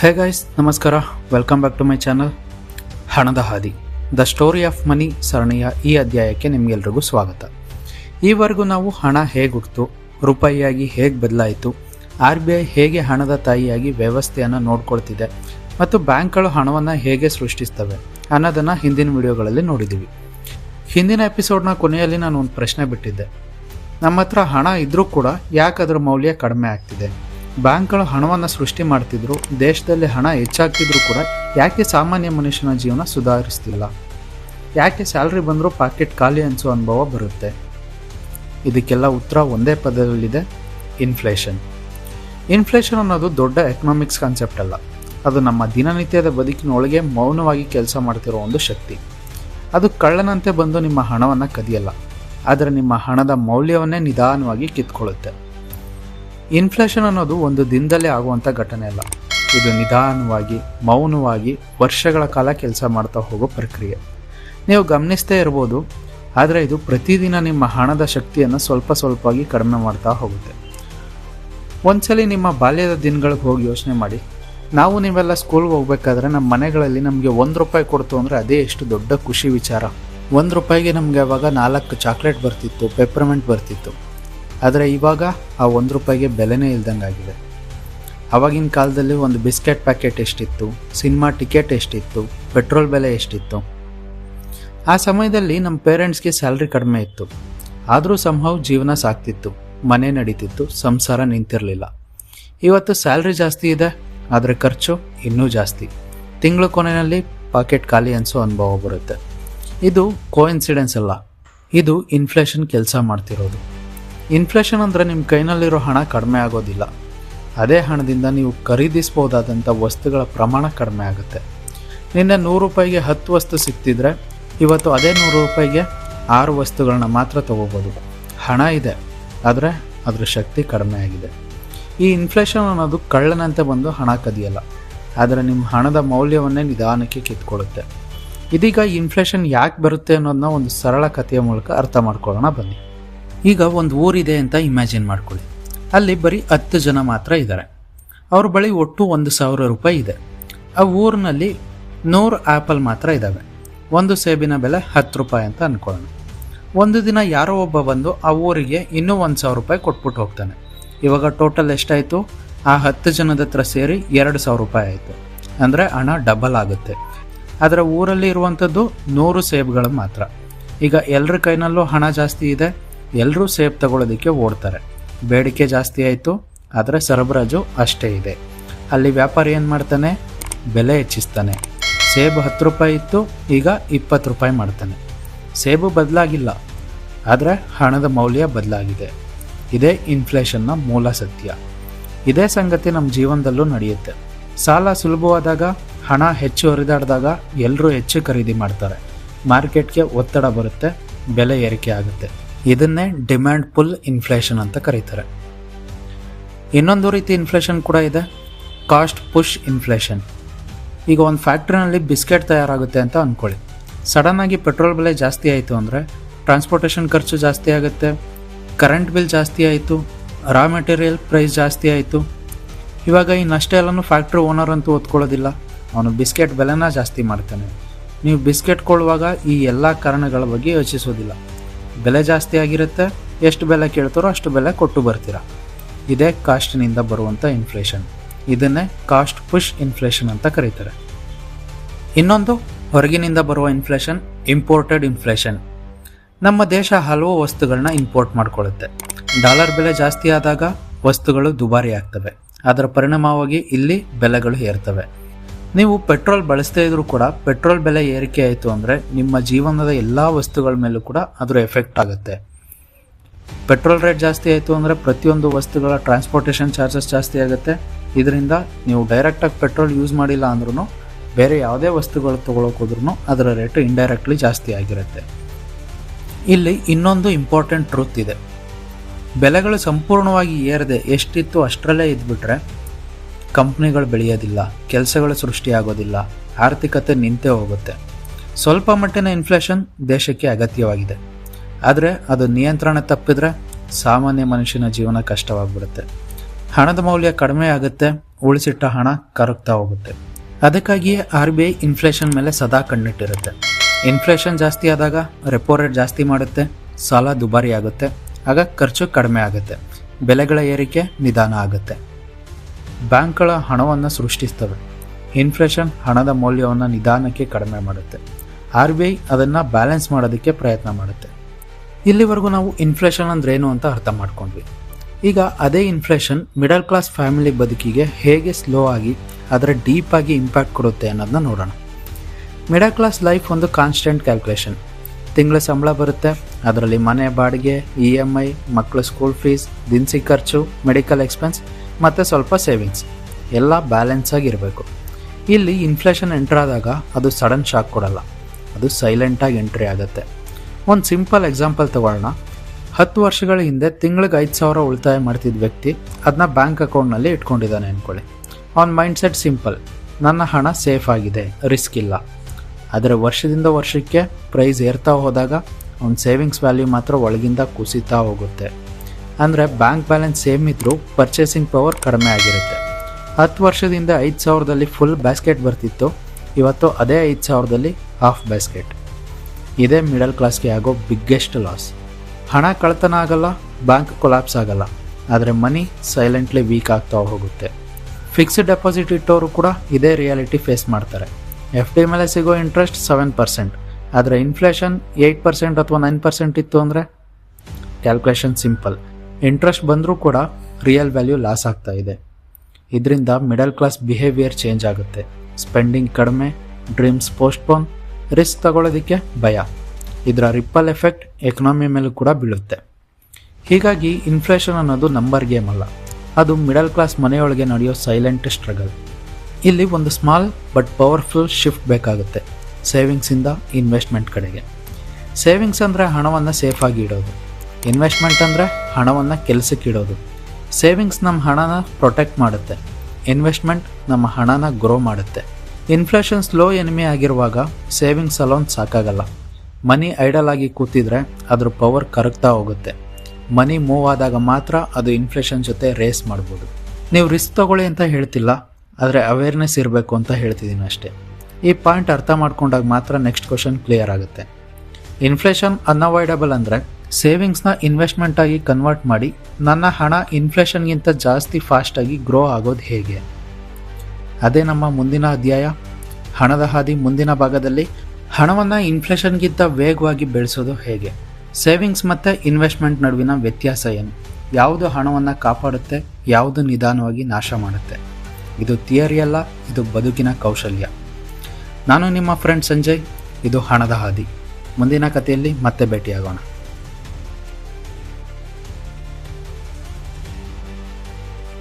ಹೇ guys ನಮಸ್ಕಾರ. Welcome back to my channel ಹಣದ ಹಾದಿ. ದ ಸ್ಟೋರಿ ಆಫ್ ಮನಿ ಸರಣಿಯ ಈ ಅಧ್ಯಾಯಕ್ಕೆ ನಿಮಗೆಲ್ರಿಗೂ ಸ್ವಾಗತ. ಈವರೆಗೂ ನಾವು ಹಣ ಹೇಗೆ ಹುಟ್ಟಿತು ರೂಪಾಯಿಯಾಗಿ ಹೇಗೆ ಬದಲಾಯಿತು, ಆರ್ ಬಿ ಐ ಹೇಗೆ ಹಣದ ತಾಯಿಯಾಗಿ ವ್ಯವಸ್ಥೆಯನ್ನು ನೋಡ್ಕೊಳ್ತಿದೆ, ಮತ್ತು ಬ್ಯಾಂಕ್ಗಳು ಹಣವನ್ನು ಹೇಗೆ ಸೃಷ್ಟಿಸ್ತವೆ ಅನ್ನೋದನ್ನು ಹಿಂದಿನ ವಿಡಿಯೋಗಳಲ್ಲಿ ನೋಡಿದ್ದೀವಿ ಹಿಂದಿನ ಎಪಿಸೋಡ್ನ ಕೊನೆಯಲ್ಲಿ ನಾನು ಒಂದು ಪ್ರಶ್ನೆ ಬಿಟ್ಟಿದ್ದೆ. ನಮ್ಮ ಹತ್ರ ಹಣ ಇದ್ದರೂ ಕೂಡ ಯಾಕೆ ಅದರ ಮೌಲ್ಯ ಕಡಿಮೆ ಆಗ್ತಿದೆ? ಬ್ಯಾಂಕ್ಗಳು ಹಣವನ್ನು ಸೃಷ್ಟಿ ಮಾಡ್ತಿದ್ರು, ದೇಶದಲ್ಲಿ ಹಣ ಹೆಚ್ಚಾಗ್ತಿದ್ರು ಕೂಡ ಯಾಕೆ ಸಾಮಾನ್ಯ ಮನುಷ್ಯನ ಜೀವನ ಸುಧಾರಿಸ್ತಿಲ್ಲ? ಯಾಕೆ ಸ್ಯಾಲ್ರಿ ಬಂದರೂ ಪಾಕೆಟ್ ಖಾಲಿ ಅನಿಸೋ ಅನುಭವ ಬರುತ್ತೆ? ಇದಕ್ಕೆಲ್ಲ ಉತ್ತರ ಒಂದೇ ಪದದಲ್ಲಿದೆ, ಇನ್ಫ್ಲೇಷನ್. ಇನ್ಫ್ಲೇಷನ್ ಅನ್ನೋದು ದೊಡ್ಡ ಎಕನಾಮಿಕ್ಸ್ ಕಾನ್ಸೆಪ್ಟ್ ಅಲ್ಲ. ಅದು ನಮ್ಮ ದಿನನಿತ್ಯದ ಬದುಕಿನೊಳಗೆ ಮೌನವಾಗಿ ಕೆಲಸ ಮಾಡ್ತಿರೋ ಒಂದು ಶಕ್ತಿ. ಅದು ಕಳ್ಳನಂತೆ ಬಂದು ನಿಮ್ಮ ಹಣವನ್ನು ಕದಿಯಲ್ಲ. ಆದರೆ ನಿಮ್ಮ ಹಣದ ಮೌಲ್ಯವನ್ನೇ ನಿಧಾನವಾಗಿ ಕಿತ್ಕೊಳ್ಳುತ್ತೆ. ಇನ್ಫ್ಲೇಷನ್ ಅನ್ನೋದು ಒಂದು ದಿನದಲ್ಲೇ ಆಗುವಂಥ ಘಟನೆ ಅಲ್ಲ. ಇದು ನಿಧಾನವಾಗಿ, ಮೌನವಾಗಿ, ವರ್ಷಗಳ ಕಾಲ ಕೆಲಸ ಮಾಡ್ತಾ ಹೋಗೋ ಪ್ರಕ್ರಿಯೆ. ನೀವು ಗಮನಿಸ್ತೇ ಇರ್ಬೋದು, ಆದರೆ ಇದು ಪ್ರತಿದಿನ ನಿಮ್ಮ ಹಣದ ಶಕ್ತಿಯನ್ನು ಸ್ವಲ್ಪ ಸ್ವಲ್ಪವಾಗಿ ಕಡಿಮೆ ಮಾಡ್ತಾ ಹೋಗುತ್ತೆ. ಒಂದ್ಸಲಿ ನಿಮ್ಮ ಬಾಲ್ಯದ ದಿನಗಳಿಗೆ ಹೋಗಿ ಯೋಚನೆ ಮಾಡಿ. ನಾವು ನೀವೆಲ್ಲ ಸ್ಕೂಲ್ಗೆ ಹೋಗ್ಬೇಕಾದ್ರೆ ನಮ್ಮ ಮನೆಗಳಲ್ಲಿ ನಮಗೆ ಒಂದು ರೂಪಾಯಿ ಕೊಡ್ತು ಅಂದರೆ ಅದೇ ಎಷ್ಟು ದೊಡ್ಡ ಖುಷಿ ವಿಚಾರ. ಒಂದು ರೂಪಾಯಿಗೆ ನಮಗೆ ಅವಾಗ ನಾಲ್ಕು ಚಾಕ್ಲೇಟ್ ಬರ್ತಿತ್ತು ಪೆಪ್ರಮೆಂಟ್ ಬರ್ತಿತ್ತು. ಆದರೆ ಇವಾಗ ಆ ಒಂದು ರೂಪಾಯಿಗೆ ಬೆಲೆನೇ ಇಲ್ದಂಗಾಗಿದೆ ಆವಾಗಿನ ಕಾಲದಲ್ಲಿ ಒಂದು ಬಿಸ್ಕೆಟ್ ಪ್ಯಾಕೆಟ್ ಎಷ್ಟಿತ್ತು, ಸಿನಿಮಾ ಟಿಕೆಟ್ ಎಷ್ಟಿತ್ತು, ಪೆಟ್ರೋಲ್ ಬೆಲೆ ಎಷ್ಟಿತ್ತು? ಆ ಸಮಯದಲ್ಲಿ ನಮ್ಮ ಪೇರೆಂಟ್ಸ್ಗೆ ಸ್ಯಾಲ್ರಿ ಕಡಿಮೆ ಇತ್ತು. ಆದರೂ ಸಂಭವ ಜೀವನ ಸಾಕ್ತಿತ್ತು, ಮನೆ ನಡೀತಿತ್ತು, ಸಂಸಾರ ನಿಂತಿರಲಿಲ್ಲ. ಇವತ್ತು ಸ್ಯಾಲ್ರಿ ಜಾಸ್ತಿ ಇದೆ, ಆದರೆ ಖರ್ಚು ಇನ್ನೂ ಜಾಸ್ತಿ. ತಿಂಗಳ ಕೊನೆಯಲ್ಲಿ ಪಾಕೆಟ್ ಖಾಲಿ ಅನಿಸೋ ಅನುಭವ ಬರುತ್ತೆ. ಇದು ಕೋಇನ್ಸಿಡೆನ್ಸ್ ಅಲ್ಲ. ಇದು ಇನ್ಫ್ಲೇಷನ್ ಕೆಲಸ ಮಾಡ್ತಿರೋದು. ಇನ್ಫ್ಲೇಷನ್ ಅಂದರೆ ನಿಮ್ಮ ಕೈನಲ್ಲಿರೋ ಹಣ ಕಡಿಮೆ ಆಗೋದಿಲ್ಲ. ಅದೇ ಹಣದಿಂದ ನೀವು ಖರೀದಿಸ್ಬೋದಾದಂಥ ವಸ್ತುಗಳ ಪ್ರಮಾಣ ಕಡಿಮೆ ಆಗುತ್ತೆ. ನಿನ್ನೆ ನೂರು ರೂಪಾಯಿಗೆ ಹತ್ತು ವಸ್ತು ಸಿಕ್ತಿದ್ರೆ ಇವತ್ತು ಅದೇ ನೂರು ರೂಪಾಯಿಗೆ ಆರು ವಸ್ತುಗಳನ್ನ ಮಾತ್ರ ತಗೋಬೋದು. ಹಣ ಇದೆ, ಆದರೆ ಅದರ ಶಕ್ತಿ ಕಡಿಮೆ ಆಗಿದೆ. ಈ ಇನ್ಫ್ಲೇಷನ್ ಅನ್ನೋದು ಕಳ್ಳನಂತೆ ಬಂದು ಹಣ ಕದಿಯಲ್ಲ, ಆದರೆ ನಿಮ್ಮ ಹಣದ ಮೌಲ್ಯವನ್ನೇ ನಿಧಾನಕ್ಕೆ ಕಿತ್ಕೊಳ್ಳುತ್ತೆ. ಇದೀಗ ಇನ್ಫ್ಲೇಷನ್ ಯಾಕೆ ಬರುತ್ತೆ ಅನ್ನೋದನ್ನ ಒಂದು ಸರಳ ಕಥೆಯ ಮೂಲಕ ಅರ್ಥ ಮಾಡ್ಕೊಳ್ಳೋಣ ಬನ್ನಿ. ಈಗ ಒಂದು ಊರಿದೆ ಅಂತ ಇಮ್ಯಾಜಿನ್ ಮಾಡ್ಕೊಳ್ಳಿ. ಅಲ್ಲಿ ಬರೀ ಹತ್ತು ಜನ ಮಾತ್ರ ಇದ್ದಾರೆ ಅವ್ರ ಬಳಿ ಒಟ್ಟು ಒಂದು ಸಾವಿರ ರೂಪಾಯಿ ಇದೆ. ಆ ಊರಿನಲ್ಲಿ ನೂರು ಆ್ಯಪಲ್ ಮಾತ್ರ ಇದ್ದಾವೆ ಒಂದು ಸೇಬಿನ ಬೆಲೆ ಹತ್ತು ರೂಪಾಯಿ ಅಂತ ಅಂದ್ಕೊಳ್ಳೋಣ ಒಂದು ದಿನ ಯಾರೋ ಒಬ್ಬ ಬಂದು ಆ ಊರಿಗೆ ಇನ್ನೂ ಒಂದು ಸಾವಿರ ರೂಪಾಯಿ ಕೊಟ್ಬಿಟ್ಟು ಹೋಗ್ತಾನೆ. ಇವಾಗ ಟೋಟಲ್ ಎಷ್ಟಾಯಿತು? ಆ ಹತ್ತು ಜನದ ಹತ್ರ ಸೇರಿ ಎರಡು ಸಾವಿರ ರೂಪಾಯಿ ಆಯಿತು. ಅಂದರೆ ಹಣ ಡಬಲ್ ಆಗುತ್ತೆ. ಆದರೆ ಊರಲ್ಲಿ ಇರುವಂಥದ್ದು ನೂರು ಸೇಬ್ಗಳು ಮಾತ್ರ. ಈಗ ಎಲ್ಲರ ಕೈನಲ್ಲೂ ಹಣ ಜಾಸ್ತಿ ಇದೆ. ಎಲ್ಲರೂ ಸೇಬ್ ತಗೊಳ್ಳೋದಕ್ಕೆ ಓಡ್ತಾರೆ. ಬೇಡಿಕೆ ಜಾಸ್ತಿ ಆಯಿತು, ಆದರೆ ಸರಬರಾಜು ಅಷ್ಟೇ ಇದೆ. ಅಲ್ಲಿ ವ್ಯಾಪಾರಿ ಏನು ಮಾಡ್ತಾನೆ? ಬೆಲೆ ಹೆಚ್ಚಿಸ್ತಾನೆ. ಸೇಬು ಹತ್ತು ರೂಪಾಯಿ ಇತ್ತು, ಈಗ ಇಪ್ಪತ್ತು ರೂಪಾಯಿ ಮಾಡ್ತಾನೆ. ಸೇಬು ಬದಲಾಗಿಲ್ಲ, ಆದರೆ ಹಣದ ಮೌಲ್ಯ ಬದಲಾಗಿದೆ. ಇದೇ ಇನ್ಫ್ಲೇಷನ್ನ ಮೂಲ ಸತ್ಯ. ಇದೇ ಸಂಗತಿ ನಮ್ಮ ಜೀವನದಲ್ಲೂ ನಡೆಯುತ್ತೆ. ಸಾಲ ಸುಲಭವಾದಾಗ, ಹಣ ಹೆಚ್ಚು ಹರಿದಾಡಿದಾಗ ಎಲ್ಲರೂ ಹೆಚ್ಚು ಖರೀದಿ ಮಾಡ್ತಾರೆ. ಮಾರ್ಕೆಟ್ಗೆ ಒತ್ತಡ ಬರುತ್ತೆ, ಬೆಲೆ ಏರಿಕೆ ಆಗುತ್ತೆ. ಇದನ್ನೇ ಡಿಮ್ಯಾಂಡ್ ಪುಲ್ ಇನ್ಫ್ಲೇಷನ್ ಅಂತ ಕರೀತಾರೆ. ಇನ್ನೊಂದು ರೀತಿ ಇನ್ಫ್ಲೇಷನ್ ಕೂಡ ಇದೆ. ಕಾಸ್ಟ್ ಪುಷ್ ಇನ್ಫ್ಲೇಷನ್ ಈಗ ಒಂದು ಫ್ಯಾಕ್ಟ್ರಿನಲ್ಲಿ ಬಿಸ್ಕೆಟ್ ತಯಾರಾಗುತ್ತೆ ಅಂತ ಅಂದ್ಕೊಳ್ಳಿ ಆಗಿ ಪೆಟ್ರೋಲ್ ಬೆಲೆ ಜಾಸ್ತಿ ಆಯಿತು ಅಂದರೆ ಟ್ರಾನ್ಸ್ಪೋರ್ಟೇಷನ್ ಖರ್ಚು ಜಾಸ್ತಿ ಆಗುತ್ತೆ. ಕರೆಂಟ್ ಬಿಲ್ ಜಾಸ್ತಿ ಆಯಿತು. ರಾ ಮೆಟೀರಿಯಲ್ ಪ್ರೈಸ್ ಜಾಸ್ತಿ ಆಯಿತು. ಇವಾಗ ಇನ್ನಷ್ಟೇ ಎಲ್ಲನೂ ಫ್ಯಾಕ್ಟ್ರಿ ಓನರ್ ಅಂತೂ ಓದ್ಕೊಳ್ಳೋದಿಲ್ಲ ಅವನು ಬಿಸ್ಕೆಟ್ ಬೆಲೆನ ಜಾಸ್ತಿ ಮಾಡ್ತಾನೆ. ನೀವು ಬಿಸ್ಕೆಟ್ ಕೊಳ್ಳುವಾಗ ಈ ಎಲ್ಲ ಕಾರಣಗಳ ಬಗ್ಗೆ ಯೋಚಿಸೋದಿಲ್ಲ. ಬೆಲೆ ಜಾಸ್ತಿ ಆಗಿರುತ್ತೆ, ಎಷ್ಟು ಬೆಲೆ ಕೇಳ್ತಾರೋ ಅಷ್ಟು ಬೆಲೆ ಕೊಟ್ಟು ಬರ್ತೀರ. ಇದೇ ಕಾಸ್ಟ್ನಿಂದ ಬರುವಂಥ ಇನ್ಫ್ಲೇಷನ್ ಇದನ್ನೇ ಕಾಸ್ಟ್ ಪುಷ್ ಇನ್ಫ್ಲೇಷನ್ ಅಂತ ಕರೀತಾರೆ. ಇನ್ನೊಂದು, ಹೊರಗಿನಿಂದ ಬರುವ ಇನ್ಫ್ಲೇಷನ್ ಇಂಪೋರ್ಟೆಡ್ ಇನ್ಫ್ಲೇಷನ್ ನಮ್ಮ ದೇಶ ಹಲವು ವಸ್ತುಗಳನ್ನ ಇಂಪೋರ್ಟ್ ಮಾಡ್ಕೊಳ್ಳುತ್ತೆ. ಡಾಲರ್ ಬೆಲೆ ಜಾಸ್ತಿ ಆದಾಗ ವಸ್ತುಗಳು ದುಬಾರಿ ಆಗ್ತವೆ. ಅದರ ಪರಿಣಾಮವಾಗಿ ಇಲ್ಲಿ ಬೆಲೆಗಳು ಏರ್ತವೆ. ನೀವು ಪೆಟ್ರೋಲ್ ಬಳಸ್ತಾ ಇದ್ರೂ ಕೂಡ ಪೆಟ್ರೋಲ್ ಬೆಲೆ ಏರಿಕೆ ಆಯಿತು ಅಂದರೆ ನಿಮ್ಮ ಜೀವನದ ಎಲ್ಲ ವಸ್ತುಗಳ ಮೇಲೂ ಕೂಡ ಅದರ ಎಫೆಕ್ಟ್ ಆಗುತ್ತೆ. ಪೆಟ್ರೋಲ್ ರೇಟ್ ಜಾಸ್ತಿ ಆಯಿತು ಅಂದರೆ ಪ್ರತಿಯೊಂದು ವಸ್ತುಗಳ ಟ್ರಾನ್ಸ್ಪೋರ್ಟೇಷನ್ ಚಾರ್ಜಸ್ ಜಾಸ್ತಿ ಆಗುತ್ತೆ. ಇದರಿಂದ ನೀವು ಡೈರೆಕ್ಟಾಗಿ ಪೆಟ್ರೋಲ್ ಯೂಸ್ ಮಾಡಿಲ್ಲ ಅಂದ್ರೂ ಬೇರೆ ಯಾವುದೇ ವಸ್ತುಗಳು ತೊಗೊಳಕ್ಕೆ ಹೋದ್ರೂ ಅದರ ರೇಟ್ ಇಂಡೈರೆಕ್ಟ್ಲಿ ಜಾಸ್ತಿ ಆಗಿರುತ್ತೆ. ಇಲ್ಲಿ ಇನ್ನೊಂದು ಇಂಪಾರ್ಟೆಂಟ್ ಟ್ರೂತ್ ಇದೆ. ಬೆಲೆಗಳು ಸಂಪೂರ್ಣವಾಗಿ ಏರದೆ ಎಷ್ಟಿತ್ತು ಅಷ್ಟರಲ್ಲೇ ಇದ್ಬಿಟ್ರೆ ಕಂಪ್ನಿಗಳು ಬೆಳೆಯೋದಿಲ್ಲ, ಕೆಲಸಗಳು ಸೃಷ್ಟಿಯಾಗೋದಿಲ್ಲ, ಆರ್ಥಿಕತೆ ನಿಂತೇ ಹೋಗುತ್ತೆ. ಸ್ವಲ್ಪ ಮಟ್ಟಿನ ಇನ್ಫ್ಲೇಷನ್ ದೇಶಕ್ಕೆ ಅಗತ್ಯವಾಗಿದೆ. ಆದರೆ ಅದು ನಿಯಂತ್ರಣ ತಪ್ಪಿದ್ರೆ ಸಾಮಾನ್ಯ ಮನುಷ್ಯನ ಜೀವನ ಕಷ್ಟವಾಗ್ಬಿಡುತ್ತೆ. ಹಣದ ಮೌಲ್ಯ ಕಡಿಮೆ ಆಗುತ್ತೆ, ಉಳಿಸಿಟ್ಟ ಹಣ ಕರಗ್ತಾ ಹೋಗುತ್ತೆ. ಅದಕ್ಕಾಗಿಯೇ ಆರ್ ಬಿ ಐ ಇನ್ಫ್ಲೇಷನ್ ಮೇಲೆ ಸದಾ ಕಣ್ಣಿಟ್ಟಿರುತ್ತೆ. ಇನ್ಫ್ಲೇಷನ್ ಜಾಸ್ತಿ ಆದಾಗ ರೆಪೋ ರೇಟ್ ಜಾಸ್ತಿ ಮಾಡುತ್ತೆ, ಸಾಲ ದುಬಾರಿ ಆಗುತ್ತೆ, ಆಗ ಖರ್ಚು ಕಡಿಮೆ ಆಗುತ್ತೆ, ಬೆಲೆಗಳ ಏರಿಕೆ ನಿಧಾನ ಆಗುತ್ತೆ. ಬ್ಯಾಂಕ್ಗಳ ಹಣವನ್ನು ಸೃಷ್ಟಿಸ್ತವೆ. ಇನ್ಫ್ಲೇಷನ್ ಹಣದ ಮೌಲ್ಯವನ್ನು ನಿಧಾನಕ್ಕೆ ಕಡಿಮೆ ಮಾಡುತ್ತೆ. ಆರ್ ಬಿ ಐ ಅದನ್ನು ಬ್ಯಾಲೆನ್ಸ್ ಮಾಡೋದಕ್ಕೆ ಪ್ರಯತ್ನ ಮಾಡುತ್ತೆ. ಇಲ್ಲಿವರೆಗೂ ನಾವು ಇನ್ಫ್ಲೇಷನ್ ಏನು ಅಂತ ಅರ್ಥ ಮಾಡ್ಕೊಂಡ್ವಿ. ಈಗ ಅದೇ ಇನ್ಫ್ಲೇಷನ್ ಮಿಡಲ್ ಕ್ಲಾಸ್ ಫ್ಯಾಮಿಲಿ ಬದುಕಿಗೆ ಹೇಗೆ ಸ್ಲೋ ಆಗಿ ಅದರ ಡೀಪ್ ಆಗಿ ಇಂಪ್ಯಾಕ್ಟ್ ಕೊಡುತ್ತೆ ಅನ್ನೋದನ್ನ ನೋಡೋಣ. ಮಿಡಲ್ ಕ್ಲಾಸ್ ಲೈಫ್ ಒಂದು ಕಾನ್ಸ್ಟೆಂಟ್ ಕ್ಯಾಲ್ಕುಲೇಷನ್. ತಿಂಗಳ ಸಂಬಳ ಬರುತ್ತೆ, ಅದರಲ್ಲಿ ಮನೆ ಬಾಡಿಗೆ, ಇ ಎಂ ಐ ಮಕ್ಕಳ ಸ್ಕೂಲ್ ಫೀಸ್, ದಿನಸಿ ಖರ್ಚು, ಮೆಡಿಕಲ್ ಎಕ್ಸ್ಪೆನ್ಸ್ ಮತ್ತು ಸ್ವಲ್ಪ ಸೇವಿಂಗ್ಸ್ ಎಲ್ಲ ಬ್ಯಾಲೆನ್ಸ್ ಆಗಿರಬೇಕು ಇಲ್ಲಿ ಇನ್ಫ್ಲೇಷನ್ ಎಂಟ್ರ್ ಆದಾಗ ಅದು ಸಡನ್ ಶಾಕ್ ಕೊಡಲ್ಲ. ಅದು ಸೈಲೆಂಟಾಗಿ ಎಂಟ್ರಿ ಆಗುತ್ತೆ. ಒಂದು ಸಿಂಪಲ್ ಎಕ್ಸಾಂಪಲ್ ತಗೊಳ್ಳೋಣ. ಹತ್ತು ವರ್ಷಗಳ ಹಿಂದೆ ತಿಂಗಳಿಗೆ ಐದು ಸಾವಿರ ಉಳಿತಾಯ ಮಾಡ್ತಿದ್ದ ವ್ಯಕ್ತಿ ಅದನ್ನ ಬ್ಯಾಂಕ್ ಅಕೌಂಟ್ನಲ್ಲಿ ಇಟ್ಕೊಂಡಿದ್ದಾನೆ ಅಂದ್ಕೊಳ್ಳಿ ಅವನ ಮೈಂಡ್ ಸೆಟ್ ಸಿಂಪಲ್ ನನ್ನ ಹಣ ಸೇಫ್ ಆಗಿದೆ ರಿಸ್ಕ್ ಇಲ್ಲ. ಆದರೆ ವರ್ಷದಿಂದ ವರ್ಷಕ್ಕೆ ಪ್ರೈಸ್ ಏರ್ತಾ ಹೋದಾಗ, ಅವ್ನ ಸೇವಿಂಗ್ಸ್ ವ್ಯಾಲ್ಯೂ ಮಾತ್ರ ಒಳಗಿಂದ ಕುಸಿತಾ ಹೋಗುತ್ತೆ. ಅಂದರೆ ಬ್ಯಾಂಕ್ ಬ್ಯಾಲೆನ್ಸ್ ಸೇಮ್ ಇದ್ದರೂ ಪರ್ಚೇಸಿಂಗ್ ಪವರ್ ಕಡಿಮೆ ಆಗಿರುತ್ತೆ. ಹತ್ತು ವರ್ಷದಿಂದ ಐದು ಸಾವಿರದಲ್ಲಿ ಫುಲ್ ಬ್ಯಾಸ್ಕೆಟ್ ಬರ್ತಿತ್ತು. ಇವತ್ತು ಅದೇ ಐದು ಸಾವಿರದಲ್ಲಿ ಹಾಫ್ ಬ್ಯಾಸ್ಕೆಟ್ ಇದೇ ಮಿಡಲ್ ಕ್ಲಾಸ್ಗೆ ಆಗೋ ಬಿಗ್ಗೆಸ್ಟ್ ಲಾಸ್ ಹಣ ಕಳ್ತನ ಆಗಲ್ಲ ಬ್ಯಾಂಕ್ ಕೊಲಾಪ್ಸ್ ಆಗಲ್ಲ. ಆದರೆ ಮನಿ ಸೈಲೆಂಟ್ಲಿ ವೀಕ್ ಆಗ್ತಾ ಹೋಗುತ್ತೆ. ಫಿಕ್ಸ್ಡ್ ಡೆಪಾಸಿಟ್ ಇಟ್ಟವರು ಕೂಡ ಇದೇ ರಿಯಾಲಿಟಿ ಫೇಸ್ ಮಾಡ್ತಾರೆ. ಎಫ್ ಡಿ ಮೇಲೆ ಸಿಗೋ ಇಂಟ್ರೆಸ್ಟ್ ಸೆವೆನ್ ಪರ್ಸೆಂಟ್ ಆದರೆ ಇನ್ಫ್ಲೇಷನ್ ಏಯ್ಟ್ ಪರ್ಸೆಂಟ್ ಅಥವಾ ನೈನ್ ಪರ್ಸೆಂಟ್ ಇತ್ತು ಅಂದರೆ ಕ್ಯಾಲ್ಕುಲೇಷನ್ ಸಿಂಪಲ್ ಇಂಟ್ರೆಸ್ಟ್ ಬಂದರೂ ಕೂಡ ರಿಯಲ್ ವ್ಯಾಲ್ಯೂ ಲಾಸ್ ಆಗ್ತಾ ಇದೆ. ಇದರಿಂದ ಮಿಡಲ್ ಕ್ಲಾಸ್ ಬಿಹೇವಿಯರ್ ಚೇಂಜ್ ಆಗುತ್ತೆ. ಸ್ಪೆಂಡಿಂಗ್ ಕಡಿಮೆ ಡ್ರೀಮ್ಸ್ ಪೋಸ್ಟ್ಪೋನ್ ರಿಸ್ಕ್ ತಗೊಳ್ಳೋದಕ್ಕೆ ಭಯ. ಇದರ ರಿಪ್ಪಲ್ ಎಫೆಕ್ಟ್ ಎಕನಾಮಿ ಮೇಲೂ ಕೂಡ ಬೀಳುತ್ತೆ. ಹೀಗಾಗಿ ಇನ್ಫ್ಲೇಷನ್ ಅನ್ನೋದು ನಂಬರ್ ಗೇಮ್ ಅಲ್ಲ. ಅದು ಮಿಡಲ್ ಕ್ಲಾಸ್ ಮನೆಯೊಳಗೆ ನಡೆಯೋ ಸೈಲೆಂಟ್ ಸ್ಟ್ರಗಲ್ ಇಲ್ಲಿ ಒಂದು ಸ್ಮಾಲ್ ಬಟ್ ಪವರ್ಫುಲ್ ಶಿಫ್ಟ್ ಬೇಕಾಗುತ್ತೆ. ಸೇವಿಂಗ್ಸಿಂದ ಇನ್ವೆಸ್ಟ್ಮೆಂಟ್ ಕಡೆಗೆ. ಸೇವಿಂಗ್ಸ್ ಅಂದರೆ ಹಣವನ್ನು ಸೇಫಾಗಿ ಇಡೋದು. ಇನ್ವೆಸ್ಟ್ಮೆಂಟ್ ಅಂದರೆ ಹಣವನ್ನು ಕೆಲಸಕ್ಕೆ ಇಡೋದು. ಸೇವಿಂಗ್ಸ್ ನಮ್ಮ ಹಣನ ಪ್ರೊಟೆಕ್ಟ್ ಮಾಡುತ್ತೆ. ಇನ್ವೆಸ್ಟ್ಮೆಂಟ್ ನಮ್ಮ ಹಣನ ಗ್ರೋ ಮಾಡುತ್ತೆ. ಇನ್ಫ್ಲೇಷನ್ ಸ್ಲೋ ಎನಿಮಿ ಆಗಿರುವಾಗ ಸೇವಿಂಗ್ಸ್ ಅಲೋನ್ ಸಾಕಾಗಲ್ಲ. ಮನಿ ಐಡಲ್ ಆಗಿ ಕೂತಿದ್ರೆ ಅದ್ರ ಪವರ್ ಕರಗ್ತಾ ಹೋಗುತ್ತೆ. ಮನಿ ಮೂವ್ ಆದಾಗ ಮಾತ್ರ ಅದು ಇನ್ಫ್ಲೇಷನ್ ಜೊತೆ ರೇಸ್ ಮಾಡ್ಬೋದು. ನೀವು ರಿಸ್ಕ್ ತಗೊಳ್ಳಿ ಅಂತ ಹೇಳ್ತಿಲ್ಲ, ಆದರೆ ಅವೇರ್ನೆಸ್ ಇರಬೇಕು ಅಂತ ಹೇಳ್ತಿದ್ದೀನಿ ಅಷ್ಟೇ. ಈ ಪಾಯಿಂಟ್ ಅರ್ಥ ಮಾಡ್ಕೊಂಡಾಗ ಮಾತ್ರ ನೆಕ್ಸ್ಟ್ ಕ್ವಶನ್ ಕ್ಲಿಯರ್ ಆಗುತ್ತೆ. ಇನ್ಫ್ಲೇಷನ್ ಅನ್ಅವಾಯ್ಡಬಲ್ ಅಂದರೆ ಸೇವಿಂಗ್ಸ್ನ ಇನ್ವೆಸ್ಟ್ಮೆಂಟ್ ಆಗಿ ಕನ್ವರ್ಟ್ ಮಾಡಿ ನನ್ನ ಹಣ ಇನ್ಫ್ಲೇಷನ್ಗಿಂತ ಜಾಸ್ತಿ ಫಾಸ್ಟಾಗಿ ಗ್ರೋ ಆಗೋದು ಹೇಗೆ? ಅದೇ ನಮ್ಮ ಮುಂದಿನ ಅಧ್ಯಾಯ. ಹಣದ ಹಾದಿ ಮುಂದಿನ ಭಾಗದಲ್ಲಿ ಹಣವನ್ನು ಇನ್ಫ್ಲೇಷನ್ಗಿಂತ ವೇಗವಾಗಿ ಬೆಳೆಸೋದು ಹೇಗೆ? ಸೇವಿಂಗ್ಸ್ ಮತ್ತು ಇನ್ವೆಸ್ಟ್ಮೆಂಟ್ ನಡುವಿನ ವ್ಯತ್ಯಾಸ ಏನು? ಯಾವುದು ಹಣವನ್ನು ಕಾಪಾಡುತ್ತೆ, ಯಾವುದು ನಿಧಾನವಾಗಿ ನಾಶ ಮಾಡುತ್ತೆ? ಇದು ಥಿಯರಿ ಅಲ್ಲ, ಇದು ಬದುಕಿನ ಕೌಶಲ್ಯ. ನಾನು ನಿಮ್ಮ ಫ್ರೆಂಡ್ ಸಂಜಯ್, ಇದು ಹಣದ ಹಾದಿ. ಮುಂದಿನ ಕಥೆಯಲ್ಲಿ ಮತ್ತೆ ಭೇಟಿಯಾಗೋಣ.